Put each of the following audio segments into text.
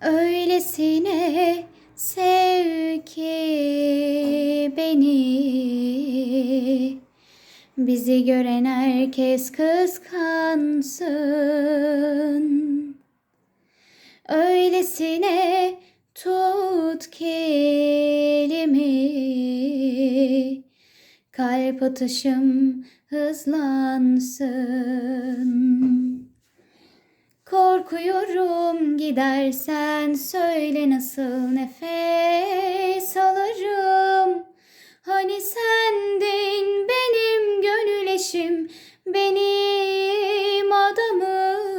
Öylesine sev ki beni. Bizi gören herkes kıskansın. Öylesine tut ki elimi Kalp atışım hızlansın Korkuyorum gidersen söyle nasıl nefes alırım. Hani sendin benim gönül eşim benim adamım.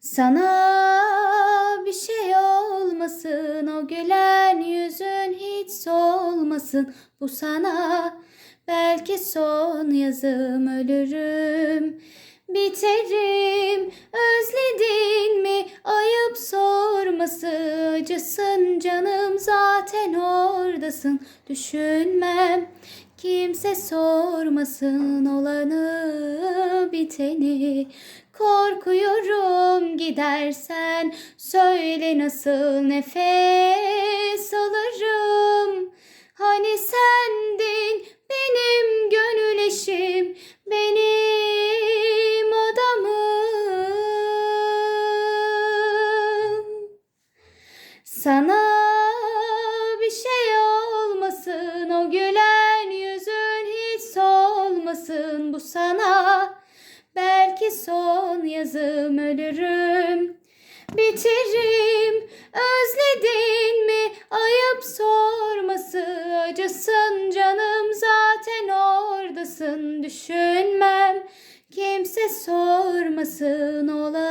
Sana bir şey olmasın o gülen yüzün hiç solmasın. Bu sana belki son yazım ölürüm. Biterim. Özledin mi? Ayıp sorması acısın canım zaten oradasın. Düşünmem. Kimse sormasın olanı biteni. Korkuyorum gidersen. Söyle nasıl nefes alırım sana bir şey olmasın o gülen yüzün hiç solmasın. Bu sana belki son yazım ölürüm. Biterim özledin mi? Ayıp sorması acısın canım zaten oradasın. Düşünmem kimse sormasın ola